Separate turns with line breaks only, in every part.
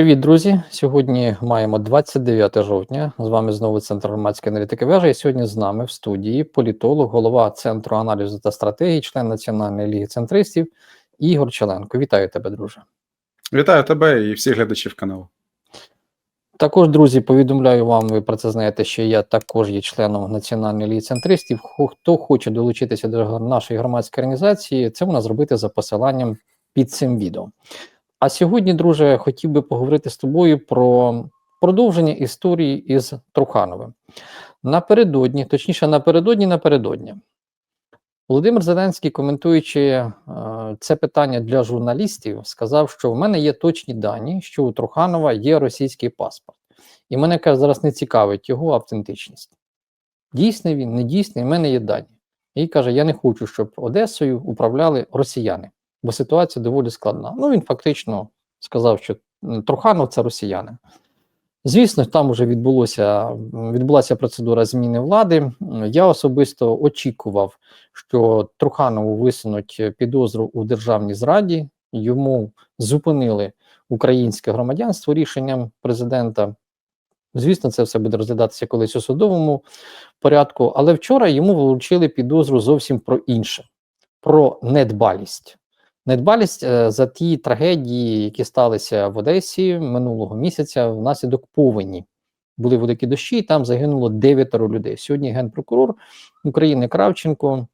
Привіт, друзі! Сьогодні маємо 29 жовтня. З вами знову Центр громадської аналітики вежа. І сьогодні з нами в студії політолог, голова Центру аналізу та стратегії, член Національної ліги центристів Ігор Челенко. Вітаю тебе, друже.
Вітаю тебе і всіх глядачів каналу.
Також, друзі, повідомляю вам, ви про це знаєте, що я також є членом Національної ліги центристів. Хто хоче долучитися до нашої громадської організації, це можна зробити за посиланням під цим відео. А сьогодні, друже, хотів би поговорити з тобою про продовження історії із Трухановим. Напередодні, точніше, напередодні, напередодні. Володимир Зеленський, коментуючи е, це питання для журналістів, сказав, що в мене є точні дані, що у Труханова є російський паспорт. І мене каже, зараз не цікавить його автентичність. Дійсний він, не дійсний, в мене є дані. І каже: Я не хочу, щоб Одесою управляли росіяни, бо ситуація доволі складна. Ну, він фактично сказав, що Труханов це росіяни. Звісно, там вже відбулося, відбулася процедура зміни влади. Я особисто очікував, що Труханову висунуть підозру у державній зраді. Йому зупинили українське громадянство рішенням президента. Звісно, це все буде розглядатися колись у судовому порядку. Але вчора йому вручили підозру зовсім про інше: про недбалість. Недбалість е, за ті трагедії, які сталися в Одесі минулого місяця внаслідок повені. Були великі дощі, і там загинуло дев'ятеро людей. Сьогодні генпрокурор України Кравченко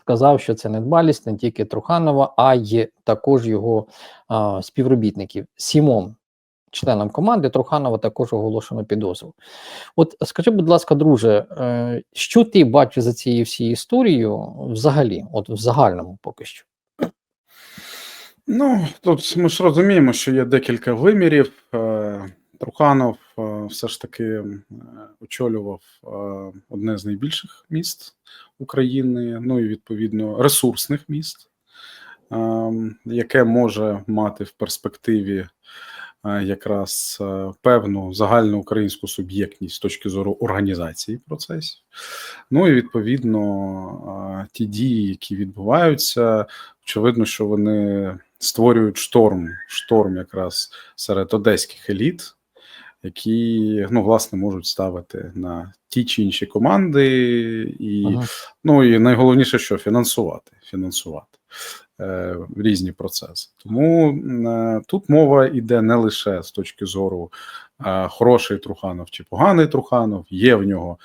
сказав, що це недбалість не тільки Труханова, а й також його а, співробітників. Сімом членам команди Труханова також оголошено підозру. От скажи, будь ласка, друже, е, що ти бачиш за цією всією історією взагалі, от в загальному поки що?
Ну, тут ми ж розуміємо, що є декілька вимірів. Е, Труханов е, все ж таки е, очолював одне з найбільших міст України, ну і відповідно ресурсних міст, яке може мати в перспективі якраз певну загальну українську суб'єктність з точки зору організації процесів. Ну і відповідно ті дії, які відбуваються, очевидно, що вони створюють шторм, шторм якраз серед одеських еліт, які ну, власне можуть ставити на ті чи інші команди, і
Ага.
ну і найголовніше, що фінансувати, фінансувати е, різні процеси. Тому е, тут мова йде не лише з точки зору е, хороший Труханов чи поганий Труханов, є в нього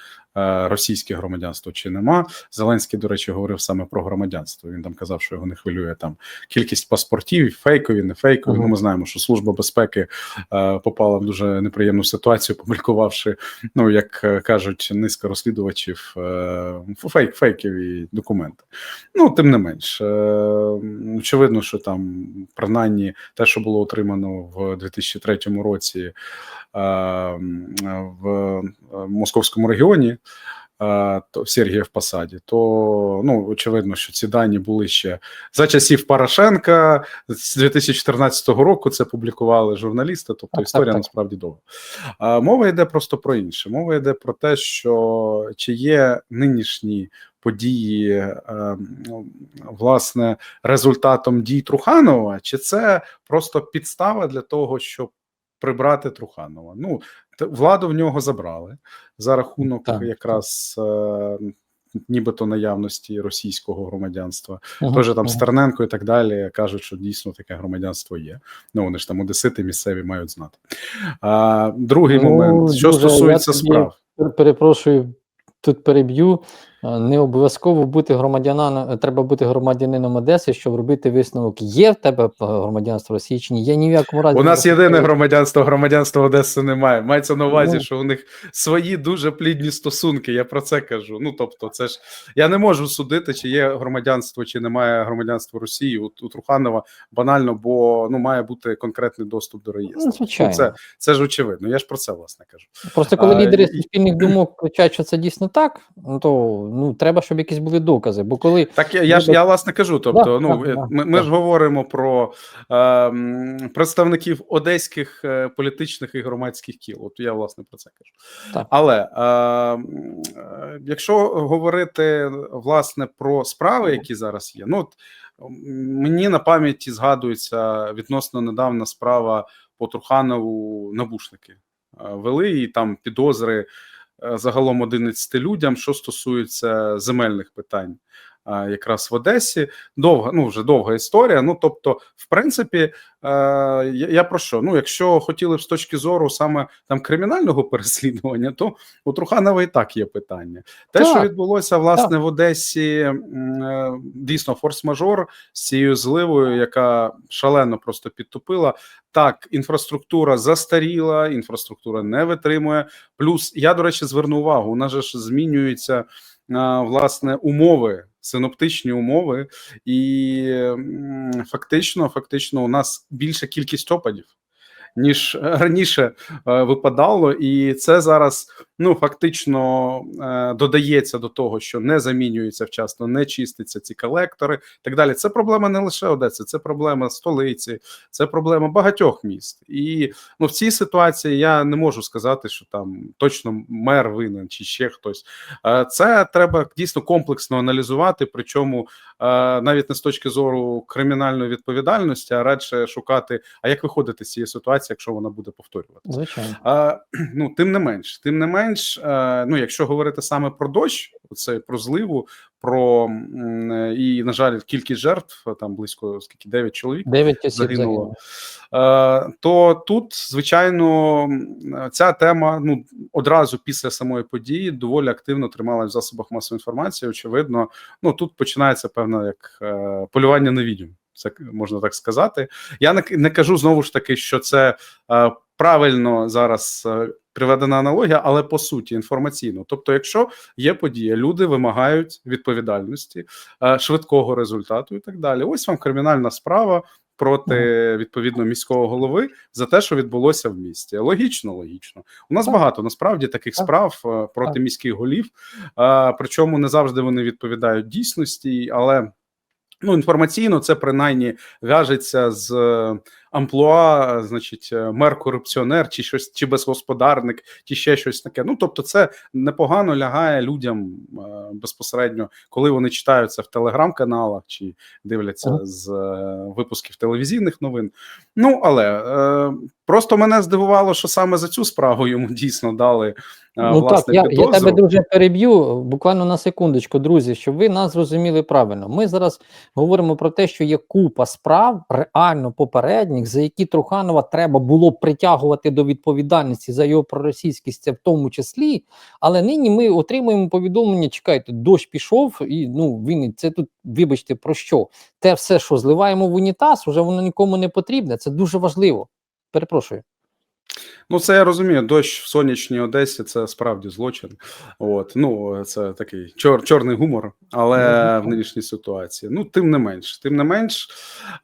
російське громадянство чи нема. Зеленський, до речі, говорив саме про громадянство. Він там казав, що його не хвилює там кількість паспортів, фейкові, не фейкові. Ну, ми знаємо, що служба безпеки е, попала в дуже неприємну ситуацію, публікувавши, ну як е, кажуть, низка розслідувачів е, фейк, фейкові документи. Ну, тим не менш, е, очевидно, що там принаймні те, що було отримано в 2003 році е, в е, московському регіоні. Е, То в Посаді, то ну очевидно, що ці дані були ще за часів Порошенка з 2014 року. Це публікували журналісти. Тобто історія
так, так.
насправді довга. Мова йде просто про інше. Мова йде про те, що чи є нинішні події, е, ну, власне, результатом дій Труханова, чи це просто підстава для того, щоб прибрати Труханова? Ну, владу в нього забрали за рахунок
Так.
якраз. е, Нібито наявності російського громадянства,
Ага,
Тоже там
ага.
Стерненко і так далі кажуть, що дійсно таке громадянство є. Ну вони ж там одесити місцеві мають знати. А, другий
Ну,
момент, що
дуже,
стосується
я
справ,
Перепрошую, тут переб'ю. Не обов'язково бути громадянином, треба бути громадянином Одеси, щоб робити висновок. Є в тебе е, громадянство Росії чи ні? Я ні в якому разі
у нас єдине громадянство, громадянства Одеси немає. Мається на увазі,
Ну.
що у них свої дуже плідні стосунки. Я про це кажу. Ну тобто, це ж я не можу судити, чи є громадянство, чи немає громадянства Росії у, у Труханова банально, бо ну має бути конкретний доступ до реєстру.
Ну, звичайно.
це, це ж очевидно. Я ж про це власне кажу.
Просто коли
А,
лідери
і-
суспільних думок кричать, що це дійсно так, ну то ну треба, щоб якісь були докази. Бо коли
Так я, я ж я власне кажу. Тобто,
Да,
ну
да, да,
ми, ми
да.
ж говоримо про е, представників одеських е, політичних і громадських кіл. От я власне про це кажу.
Так.
Але е, е, якщо говорити власне про справи, які зараз є, ну от мені на пам'яті згадується відносно недавна справа по Труханову набушники е, вели, і там підозри е, загалом 11 людям, що стосується земельних питань. Якраз в Одесі довга, ну вже довга історія. Ну тобто, в принципі, е, я, про що? Ну, якщо хотіли б з точки зору саме там кримінального переслідування, то у Труханова і так є питання. Те,
Так.
що відбулося власне в Одесі, е, дійсно форс-мажор з цією зливою, яка шалено просто підтопила. Так, інфраструктура застаріла, інфраструктура не витримує. Плюс я, до речі, зверну увагу. У нас же ж змінюються власне умови, синоптичні умови, і фактично, фактично, у нас більша кількість опадів. Ніж раніше е, випадало, і це зараз ну фактично е, додається до того, що не замінюється вчасно, не чиститься ці колектори. Так далі. Це проблема не лише Одеси, це проблема столиці, це проблема багатьох міст. І ну в цій ситуації я не можу сказати, що там точно мер винен чи ще хтось. Е, Це треба дійсно комплексно аналізувати. Причому навіть не з точки зору кримінальної відповідальності, а радше шукати, а як виходити з цієї ситуації, якщо вона буде повторюватися.
Звичайно.
А, ну, тим не менш, тим не менш, е, ну, якщо говорити саме про дощ, оце про зливу, про е, і, на жаль, кількість жертв там близько скільки 9 чоловік.
9 осіб
загинуло.
загинуло.
Е, то тут, звичайно, ця тема ну одразу після самої події доволі активно трималась в засобах масової інформації. Очевидно, ну тут починається певне як е, полювання на відьом. Це можна так сказати. Я не, не кажу знову ж таки, що це е, правильно зараз е, приведена аналогія, але по суті інформаційно. Тобто, якщо є подія, люди вимагають відповідальності, е, швидкого результату і так далі. Ось вам кримінальна справа проти відповідно міського голови за те, що відбулося в місті. Логічно, логічно. У нас багато насправді таких справ е, проти міських голів. Е, Причому не завжди вони відповідають дійсності, але. Ну, інформаційно це принаймні в'яжеться з амплуа, значить, е, мер-корупціонер, чи щось, чи безгосподарник, чи ще щось таке. Ну, тобто, це непогано лягає людям е, безпосередньо, коли вони читають це в телеграм-каналах чи дивляться
Ага.
з е, випусків телевізійних новин. Ну, але просто мене здивувало, що саме за цю справу йому дійсно дали.
Ну так,
власне,
я, я тебе дуже переб'ю буквально на секундочку, друзі, щоб ви нас зрозуміли правильно. Ми зараз говоримо про те, що є купа справ, реально попередніх, за які Труханова треба було притягувати до відповідальності за його проросійськість, це в тому числі. Але нині ми отримуємо повідомлення: чекайте, дощ пішов, і ну він це тут, вибачте, про що? Те все, що зливаємо в унітаз, вже воно нікому не потрібне. Це дуже важливо. Перепрошую.
Ну, це я розумію. Дощ в сонячній Одесі це справді злочин. От ну це такий чор, чорний гумор, але
Мгм.
в нинішній ситуації. Ну, тим не менш, тим не менш.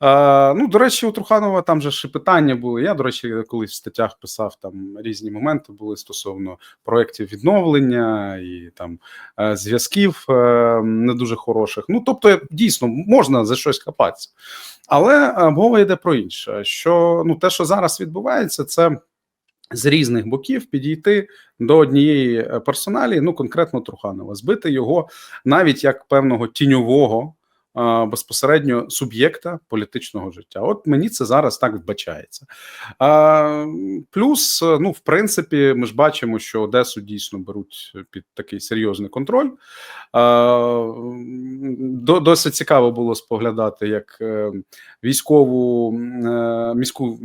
Е, ну, до речі, у Труханова там же і питання були. Я, до речі, колись в статтях писав там різні моменти були стосовно проєктів відновлення і там е, зв'язків е, не дуже хороших. Ну, тобто, дійсно, можна за щось хапатися. Але е, мова йде про інше: що ну, те, що зараз відбувається, це з різних боків підійти до однієї е, персоналі, ну конкретно Труханова, збити його навіть як певного тіньового безпосередньо суб'єкта політичного життя. От мені це зараз так вбачається. Плюс, е, ну, в принципі, ми ж бачимо, що Одесу дійсно беруть під такий серйозний контроль. Досить цікаво було споглядати, як е, військову е, міську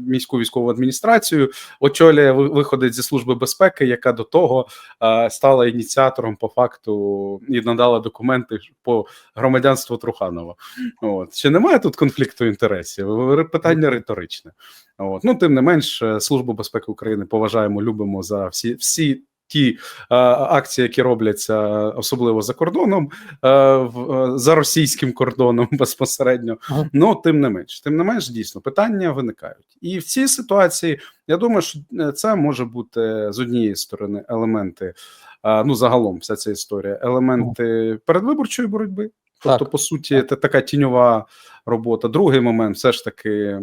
міську військову адміністрацію очолює виходить зі служби безпеки, яка до того стала ініціатором по факту і надала документи по громадянству Труханова. От чи немає тут конфлікту інтересів? Питання риторичне. От ну тим не менш, е, службу безпеки України поважаємо, любимо за всі всі. Ті е, акції, які робляться особливо за кордоном, е, в, е, за російським кордоном безпосередньо.
Ага.
Ну тим не менш, тим не менш, дійсно питання виникають, і в цій ситуації я думаю, що е, це може бути з однієї сторони елементи. е, Ну, загалом, вся ця історія, елементи передвиборчої боротьби. Тобто,
Так.
по суті, це така тіньова робота. Другий момент, все ж таки,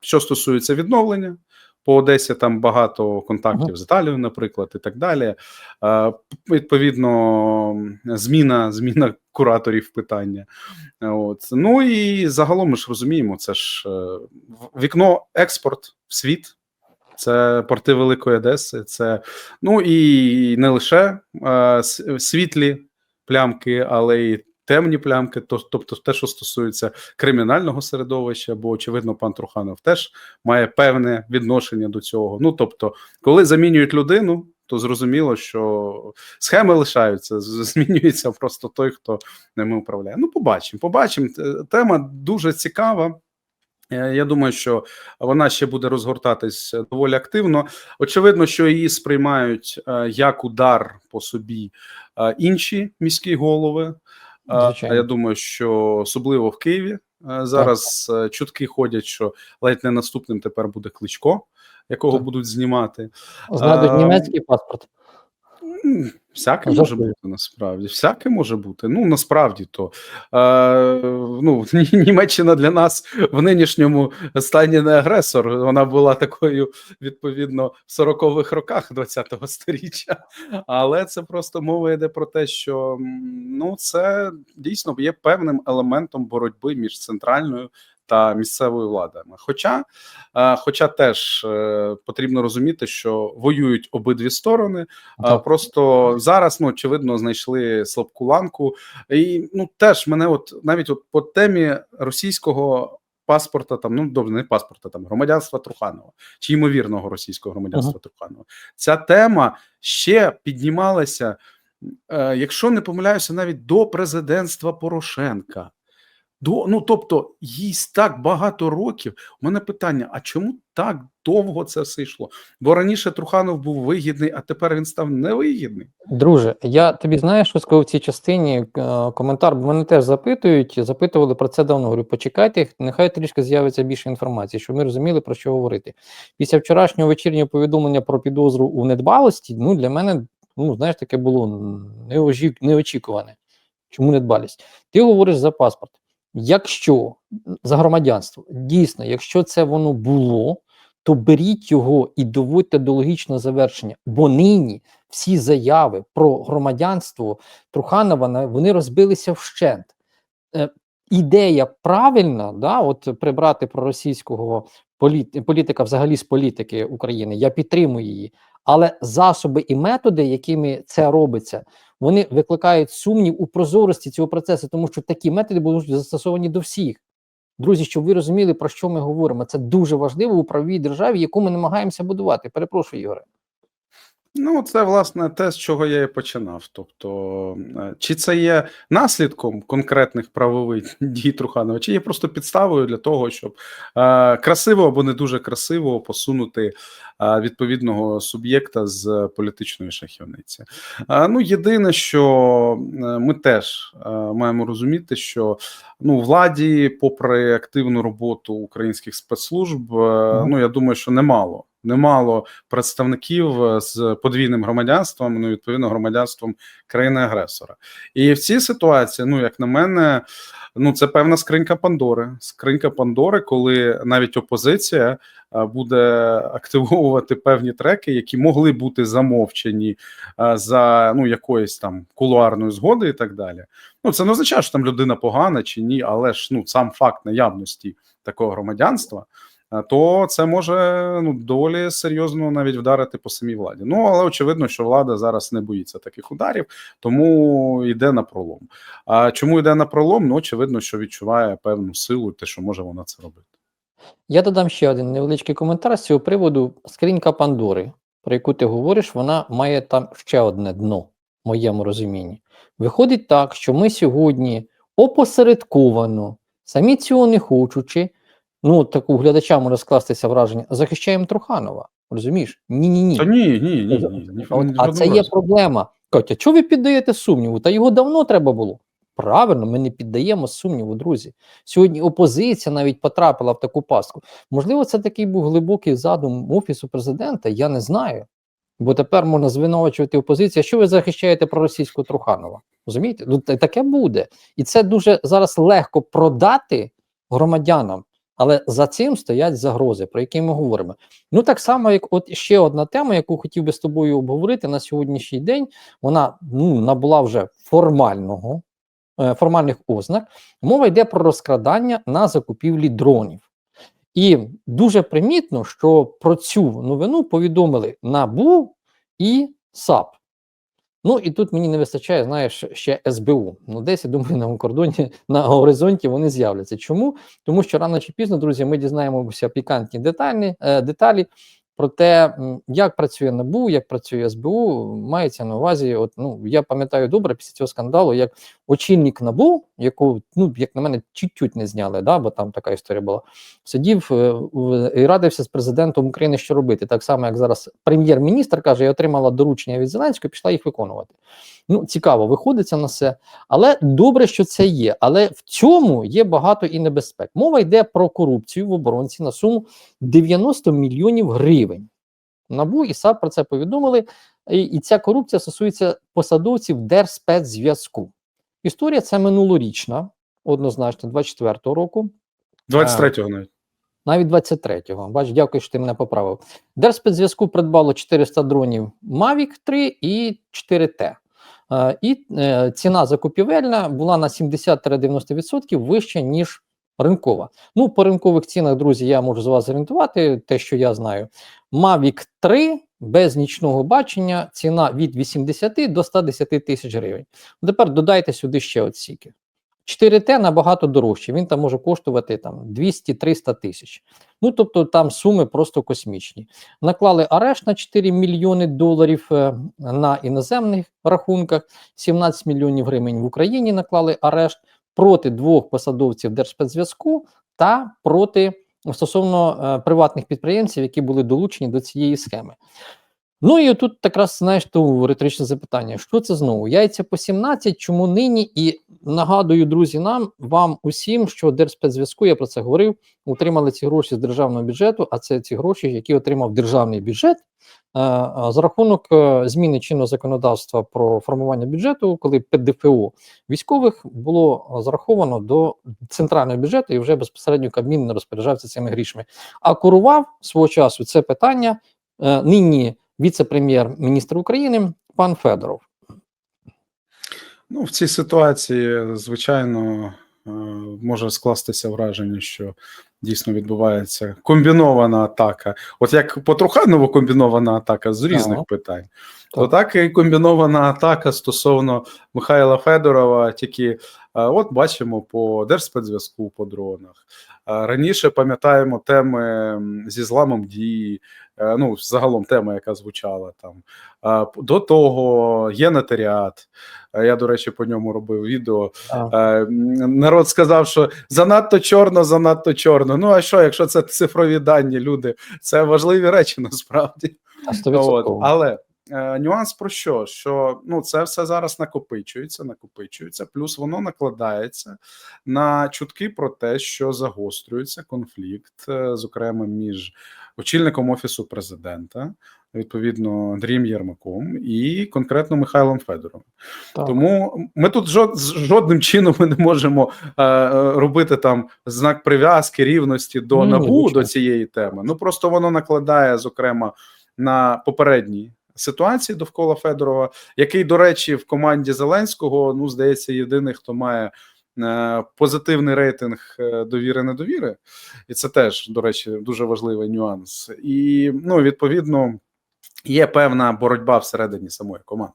що стосується відновлення, По Одесі там багато контактів
Мгм.
з Італією, наприклад, і так далі. Е, Відповідно, зміна, зміна кураторів питання. От. Ну і загалом ми ж розуміємо, це ж е, вікно експорт в світ. Це порти Великої Одеси, це ну і не лише е, світлі плямки, але й темні плямки, то, тобто те, що стосується кримінального середовища, бо очевидно, пан Труханов теж має певне відношення до цього. Ну тобто, коли замінюють людину, то зрозуміло, що схеми лишаються, змінюється просто той, хто ними управляє. Ну, побачимо, побачимо. Е, Тема дуже цікава. Е, Я думаю, що вона ще буде розгортатись доволі активно. Очевидно, що її сприймають е, як удар по собі інші міські голови. Е,
Звичайно.
Я думаю, що особливо в Києві е, зараз так. чутки ходять, що ледь не наступним тепер буде кличко, якого
Так.
будуть знімати.
Знайдуть
А,
німецький паспорт.
Всяке може бути насправді. Всяке може бути. Ну насправді то е, ну, Німеччина для нас в нинішньому стані не агресор. Вона була такою відповідно в 40-х роках 20-го сторіччя. Але це просто мова йде про те, що ну це дійсно є певним елементом боротьби між центральною. Та місцевою владами. Хоча, е, хоча теж е, потрібно розуміти, що воюють обидві сторони, а,
Так.
Просто зараз, ну очевидно, знайшли слабку ланку, і ну теж мене, от навіть от по темі російського паспорта, там ну добре, не паспорта, там громадянства Труханова чи ймовірного російського громадянства Труханова. Ця тема ще піднімалася, е, якщо не помиляюся, навіть до президентства Порошенка. До, ну тобто, їй так багато років. У мене питання: а чому так довго це все йшло? Бо раніше Труханов був вигідний, а тепер він став невигідний.
Друже, я тобі знаєш, що сказав в цій частині е, коментар, бо мене теж запитують, запитували про це давно. Говорю, почекайте, нехай трішки з'явиться більше інформації, щоб ми розуміли, про що говорити. Після вчорашнього вечірнього повідомлення про підозру у недбалості, ну для мене, ну знаєш, таке було неочікуване. Чому недбалість? Ти говориш за паспорт. Якщо за громадянство, дійсно, якщо це воно було, то беріть його і доводьте до логічного завершення, бо нині всі заяви про громадянство Труханова вони розбилися вщент. Е, ідея правильна, да, от прибрати проросійського політ, політика взагалі з політики України, я підтримую її. Але засоби і методи, якими це робиться, вони викликають сумнів у прозорості цього процесу, тому що такі методи будуть застосовані до всіх. Друзі, щоб ви розуміли, про що ми говоримо. Це дуже важливо у правовій державі, яку ми намагаємося будувати. Перепрошую, Ігоре.
Ну, це власне те, з чого я і починав. Тобто, е, чи це є наслідком конкретних правових дій Труханова, чи є просто підставою для того, щоб е, красиво або не дуже красиво посунути е, відповідного суб'єкта з політичної шахівниці. Е, ну, єдине, що е, ми теж е, маємо розуміти, що ну, владі, попри активну роботу українських спецслужб, е, ну я думаю, що немало. Немало представників е, з подвійним громадянством, ну відповідно громадянством країни-агресора. І в цій ситуації, ну як на мене, ну це певна скринька Пандори. Скринька Пандори, коли навіть опозиція е, буде активовувати певні треки, які могли бути замовчені е, за ну якоїсь там кулуарної згоди, і так далі. Ну це не означає, що там людина погана чи ні, але ж ну сам факт наявності такого громадянства. Е, То це може ну доволі серйозно навіть вдарити по самій владі. Ну але очевидно, що влада зараз не боїться таких ударів, тому йде на пролом. А чому йде на пролом? Ну очевидно, що відчуває певну силу, те, що може вона це робити.
Я додам ще один невеличкий коментар з цього приводу. Скринька Пандори, про яку ти говориш, вона має там ще одне дно, в моєму розумінні. Виходить так, що ми сьогодні опосередковано, самі цього не хочучи, ну так у глядача може скластися враження, захищаємо Труханова. Розумієш? Ні-ні ні.
Та ні, ні, ні, ні, ні,
От,
ні,
а це є проблема. Котя, чого ви піддаєте сумніву? Та його давно треба було. Правильно, ми не піддаємо сумніву, друзі. Сьогодні опозиція навіть потрапила в таку пастку. Можливо, це такий був глибокий задум офісу президента. Я не знаю. Бо тепер можна звинувачувати опозицію. Що ви захищаєте про російського Труханова? Розумієте? Ну таке буде, і це дуже зараз легко продати громадянам. Але за цим стоять загрози, про які ми говоримо. Ну так само, як от ще одна тема, яку хотів би з тобою обговорити на сьогоднішній день, вона ну набула вже формального е, формальних ознак. Мова йде про розкрадання на закупівлі дронів. І дуже примітно, що про цю новину повідомили НАБУ і САП. Ну і тут мені не вистачає, знаєш, ще СБУ. Ну, десь я думаю, на кордоні на горизонті вони з'являться. Чому? Тому що рано чи пізно, друзі, ми дізнаємося пікантні деталі, е, деталі про те, як працює НАБУ, як працює СБУ. Мається на увазі. От ну я пам'ятаю добре після цього скандалу, як очільник НАБУ, яку ну як на мене чуть-чуть не зняли, да, бо там така історія була. Сидів е, і радився з президентом України, що робити. Так само, як зараз прем'єр-міністр каже, я отримала доручення від Зеленського, пішла їх виконувати. Ну, цікаво, виходиться на все. Але добре, що це є. Але в цьому є багато і небезпек. Мова йде про корупцію в оборонці на суму 90 мільйонів гривень. Набу і САП про це повідомили. І, і ця корупція стосується посадовців Держспецзв'язку. Історія це минулорічна, однозначно, 24-го року.
23-го навіть.
Навіть 23-го. Бач, дякую, що ти мене поправив. Держспецзв'язку придбало 400 дронів Mavic 3 і 4T. Е, і е, ціна закупівельна була на 70-90% вища, ніж ринкова. Ну, по ринкових цінах, друзі, я можу з вас зорієнтувати, те, що я знаю. Mavic 3 без нічного бачення, ціна від 80 до 110 тисяч гривень. Тепер додайте сюди ще отсіки. 4Т набагато дорожче, він там може коштувати там 200-300 тисяч. Ну тобто там суми просто космічні. Наклали арешт на 4 мільйони доларів е, на іноземних рахунках, 17 мільйонів гривень в Україні наклали арешт проти двох посадовців Держспецзв'язку та проти стосовно е, приватних підприємців, які були долучені до цієї схеми. Ну і тут якраз знаєш то риторичне запитання: що це знову? Яйця по 17, чому нині? І нагадую, друзі, нам вам усім, що Держспецзв'язку, я про це говорив, отримали ці гроші з державного бюджету, а це ці гроші, які отримав державний бюджет. е, е, За рахунок е, зміни чинного законодавства про формування бюджету, коли ПДФО військових було зараховано до центрального бюджету і вже безпосередньо Кабмін не розпоряджався цими грішми. А курував свого часу це питання нині віце-прем'єр-міністр України пан Федоров.
Ну, в цій ситуації, звичайно, е, може скластися враження, що дійсно відбувається комбінована атака. От як по Труханову комбінована атака з різних
Так.
питань,
Так.
то так і комбінована атака стосовно Михайла Федорова. Тільки е, от бачимо по Держспецзв'язку по дронах. Е, Раніше пам'ятаємо теми зі зламом дії, ну загалом тема, яка звучала там. Е, До того є нотаріат. Е, Я, до речі, по ньому робив відео.
А,
Е, Народ сказав, що занадто чорно, занадто чорно. Ну а що, якщо це цифрові дані, люди, це важливі речі насправді.
а
От. Але е, нюанс про що? Що ну, це все зараз накопичується, накопичується, плюс воно накладається на чутки про те, що загострюється конфлікт, е, зокрема між очільником офісу президента, відповідно Андрієм Єрмаком, і конкретно Михайлом Федоровим.
Так.
Тому ми тут жодним чином ми не можемо е, е, робити там знак прив'язки рівності до
Ні,
набу
звичайно.
до цієї теми. Ну просто воно накладає, зокрема, на попередні ситуації довкола Федорова, який, до речі, в команді Зеленського ну здається, єдиний, хто має. Е, Позитивний рейтинг е, довіри недовіри, і це теж, до речі, дуже важливий нюанс. І ну, відповідно, є певна боротьба всередині самої команди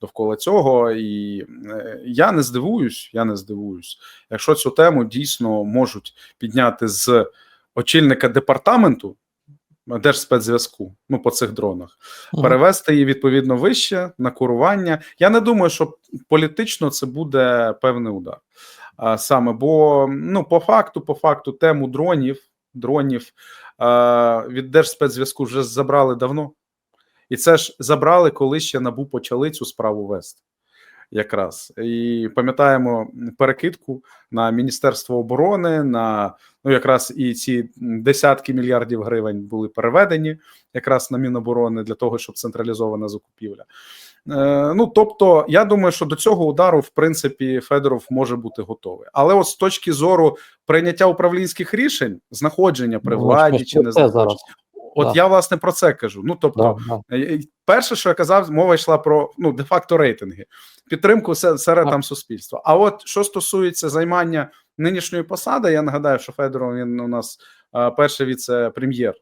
довкола цього. І е, я не здивуюсь, я не здивуюсь, якщо цю тему дійсно можуть підняти з очільника департаменту Держспецзв'язку, ну по цих дронах,
Мгм.
перевести її відповідно вище на курування. Я не думаю, що політично це буде певний удар. А, саме, бо ну, по факту, по факту, тему дронів, дронів а, від Держспецзв'язку вже забрали давно. І це ж забрали, коли ще набу почали цю справу вести. Якраз. І пам'ятаємо перекидку на Міністерство оборони, на ну якраз і ці десятки мільярдів гривень були переведені якраз на Міноборони для того, щоб централізована закупівля. Е, ну тобто, я думаю, що до цього удару, в принципі, Федоров може бути готовий. Але от з точки зору прийняття управлінських рішень, знаходження при
Ну,
владі
це
чи не
зараз.
знаходження, от
Да.
я власне про це кажу. Ну тобто,
Да, да.
Е, Перше, що я казав, мова йшла про ну де-факто рейтинги, підтримку серед
Так.
там суспільства. А от що стосується займання нинішньої посади, я нагадаю, що Федоров він у нас а, перший віце-прем'єр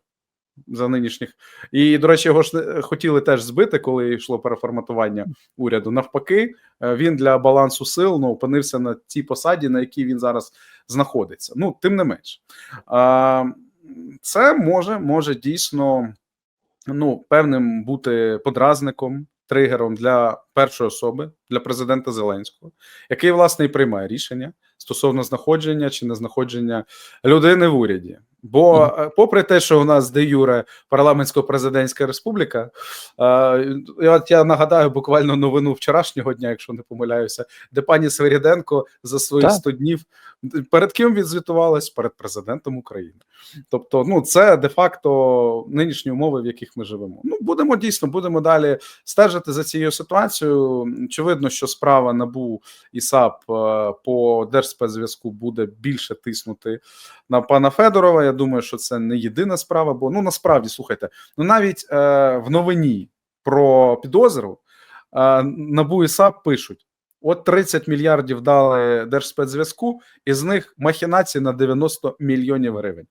за нинішніх. І, до речі, його ж хотіли теж збити, коли йшло переформатування уряду. Навпаки, е, він для балансу сил ну, опинився на тій посаді, на якій він зараз знаходиться. Ну, тим не менш, це може, може дійсно ну, певним бути подразником, тригером для першої особи, для президента Зеленського, який власне і приймає рішення стосовно знаходження чи не знаходження людини в уряді. Бо, е, попри те, що у нас де юре парламентсько-президентська республіка, е, от я нагадаю буквально новину вчорашнього дня, якщо не помиляюся, де пані Свиріденко за свої
Так.
100 днів перед ким відзвітувалась? Перед президентом України. Тобто, ну це де-факто нинішні умови, в яких ми живемо. Ну будемо дійсно, будемо далі стежити за цією ситуацією. Очевидно, що справа НАБУ і САП е, по держспецзв'язку буде більше тиснути на пана Федорова. Думаю, що це не єдина справа, бо ну насправді слухайте, ну навіть е, в новині про підозру е, НАБУ і САП пишуть. От 30 мільярдів дали держспецзв'язку, із них махінації на 90 мільйонів гривень.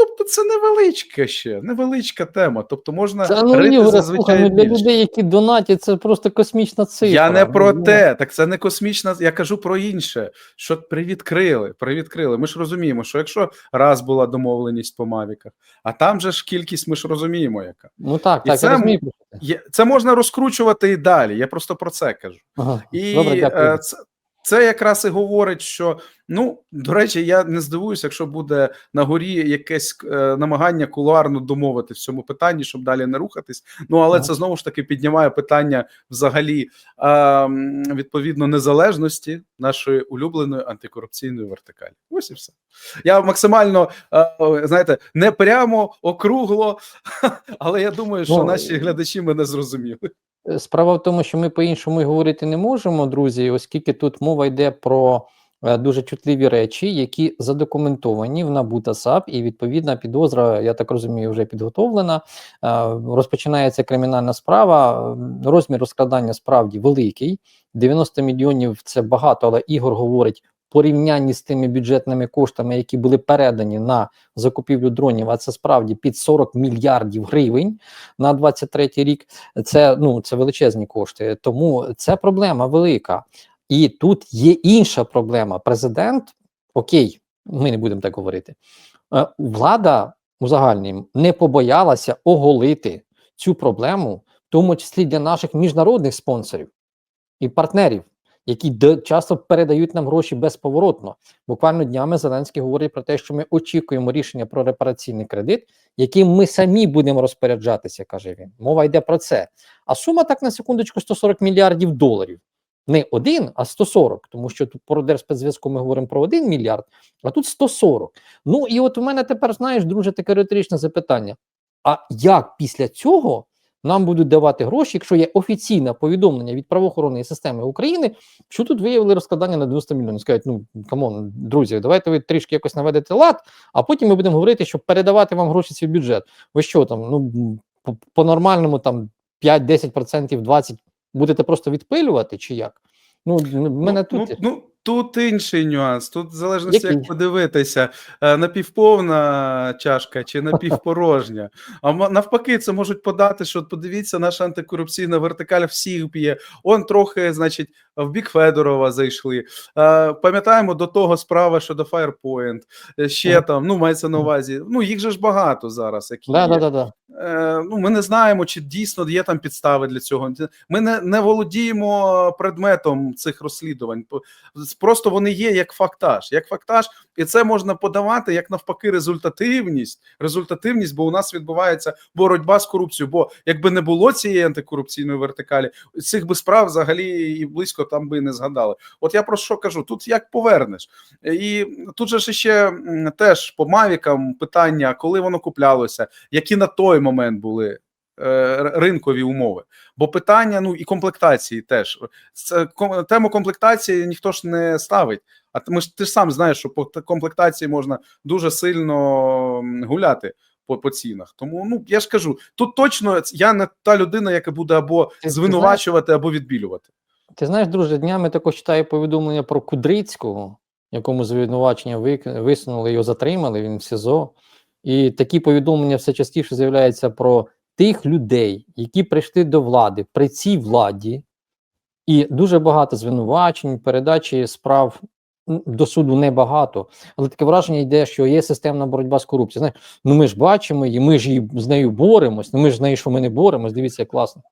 Тобто це невеличка ще, невеличка тема. Тобто можна
Це ну,
рити
Ігоре,
зазвичай
ну, для людей, які донатять, це просто космічна цифра.
Я не про
Ну,
те, так це не космічна. Я кажу про інше. Що привідкрили, привідкрили. Ми ж розуміємо, що якщо раз була домовленість по мавіках, а там же ж кількість, ми ж розуміємо, яка
Ну так,
І
так,
це
я.
Це можна розкручувати і далі. Я просто про це кажу.
Ага.
І
Добре, дякую.
це, це якраз і говорить, що ну до речі, я не здивуюся, якщо буде на горі якесь е, намагання кулуарно домовити в цьому питанні, щоб далі не рухатись. Ну але
Ага.
це знову ж таки піднімає питання взагалі е, відповідно незалежності нашої улюбленої антикорупційної вертикалі. Ось і все. Я максимально е, знаєте, не прямо округло, але я думаю, що
Ну,
наші глядачі мене зрозуміли.
Е, Справа в тому, що ми по-іншому говорити не можемо, друзі, оскільки тут мова йде про е, дуже чутливі речі, які задокументовані в НАБУ та САП, і відповідна підозра, я так розумію, вже підготовлена. Е, Розпочинається кримінальна справа. Розмір розкрадання справді великий. 90 мільйонів це багато, але Ігор говорить. Порівнянні з тими бюджетними коштами, які були передані на закупівлю дронів, а це справді під 40 мільярдів гривень на 23 рік. Це ну це величезні кошти. Тому це проблема велика. І тут є інша проблема. Президент, окей, ми не будемо так говорити. е, Влада у загальнім не побоялася оголити цю проблему, в тому числі для наших міжнародних спонсорів і партнерів, які часто передають нам гроші безповоротно. Буквально днями Зеленський говорить про те, що ми очікуємо рішення про репараційний кредит, яким ми самі будемо розпоряджатися, каже він. Мова йде про це. А сума так на секундочку 140 мільярдів доларів. Не один, а 140, тому що тут по Держспецзв'язку ми говоримо про 1 мільярд, а тут 140. Ну і от у мене тепер, знаєш, друже, таке риторичне запитання: а як після цього нам будуть давати гроші, якщо є офіційне повідомлення від правоохоронної системи України, що тут виявили розкладання на 90 мільйонів? Скажуть, ну камон, друзі, давайте ви трішки якось наведете лад, а потім ми будемо говорити, щоб передавати вам гроші свій бюджет. Ви що там? Ну по- по-нормальному там 5, 10%, 20% будете просто відпилювати, чи як? Ну, м- мене
ну,
тут.
ну, ну, тут інший нюанс. Тут
Який?
як подивитися, е, напівповна чашка чи напівпорожня. А навпаки, це можуть подати, що подивіться, наша антикорупційна вертикаль всіх б'є. Он трохи, значить, в бік Федорова зайшли. Е, Пам'ятаємо до того справа щодо Firepoint, е, ще там, ну, мається на увазі. Ну, їх же ж багато зараз. Які
Да,
є.
да, да, да.
Е, ну, ми не знаємо, чи дійсно є там підстави для цього. Ми не, не володіємо предметом цих розслідувань. Просто вони є як фактаж. Як фактаж, і це можна подавати як навпаки результативність. Результативність, бо у нас відбувається боротьба з корупцією. Бо якби не було цієї антикорупційної вертикалі, цих би справ взагалі і близько там би не згадали. От я про що кажу: тут як повернеш, і тут же ще теж по мавікам питання, коли воно куплялося, які на той момент були. е, Ринкові умови, бо питання, ну і комплектації теж тему комплектації ніхто ж не ставить. А ми ж ти ж сам знаєш, що по комплектації можна дуже сильно гуляти по, по цінах. Тому ну я ж кажу, тут точно я не та людина, яка буде або
Ти- ти
звинувачувати, або відбілювати.
Ти знаєш, друже, днями також читаю повідомлення про Кудрицького, якому звинувачення висунули, його затримали, він в СІЗО. І такі повідомлення все частіше з'являються про тих людей, які прийшли до влади при цій владі, і дуже багато звинувачень, передачі справ до суду небагато. Але таке враження йде, що є системна боротьба з корупцією. Знаєш, ну ми ж бачимо її, ми ж її з нею боремось, ну ми ж з нею, що ми не боремось. Дивіться, як класно.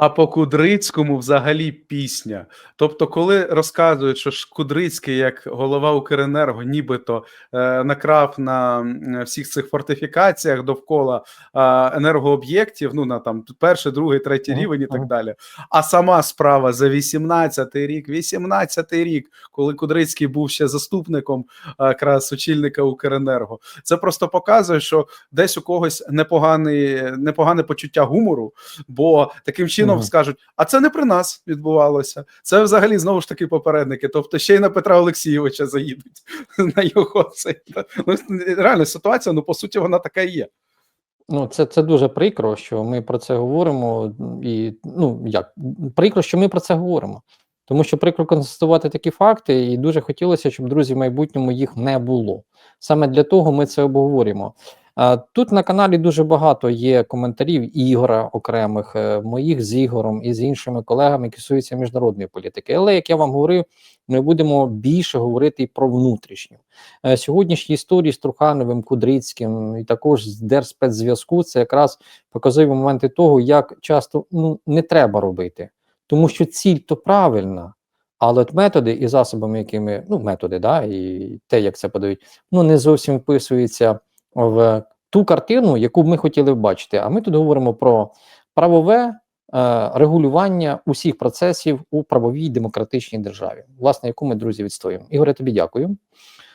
А по Кудрицькому взагалі пісня. Тобто, коли розказують, що ж Кудрицький, як голова Укренерго, нібито е, накрав на всіх цих фортифікаціях довкола е, енергооб'єктів, ну на там перший, другий, третій рівень і так далі. А сама справа за 18-й рік, 18-й рік, коли Кудрицький був ще заступником е, якраз очільника Укренерго, це просто показує, що десь у когось непоганий, непогане почуття гумору, бо таким чином
Мгм.
скажуть: а це не при нас відбувалося. Це взагалі знову ж таки попередники. Тобто ще й на Петра Олексійовича заїдуть на його цей. Ну, реально ситуація, ну по суті, вона така і є.
Ну, це, це дуже прикро, що ми про це говоримо. І ну як прикро, що ми про це говоримо. Тому що прикро констатувати такі факти, і дуже хотілося, щоб друзі в майбутньому їх не було. Саме для того ми це обговорюємо. Тут на каналі дуже багато є коментарів Ігора окремих, е, моїх з Ігорем і з іншими колегами, які стосуються міжнародної політики. Але як я вам говорив, ми будемо більше говорити і про внутрішню. Е, Сьогоднішні історії з Трухановим, Кудрицьким і також з Держспецзв'язку це якраз показові моменти того, як часто ну, не треба робити, тому що ціль то правильна, але от методи і засобами, якими ну методи, да, і те, як це подають, ну не зовсім вписуються в ту картину, яку ми хотіли бачити. А ми тут говоримо про правове е, регулювання усіх процесів у правовій демократичній державі, власне, яку ми друзі відстоюємо. Ігоре, тобі дякую,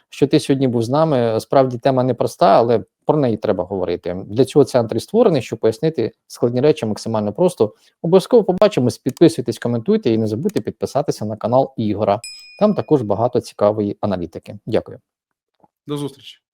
що ти сьогодні був з нами. Справді тема непроста, але про неї треба говорити. Для цього центр і створений, щоб пояснити складні речі максимально просто. Обов'язково побачимось, підписуйтесь, коментуйте і не забудьте підписатися на канал Ігора. Там також багато цікавої аналітики. Дякую.
До зустрічі.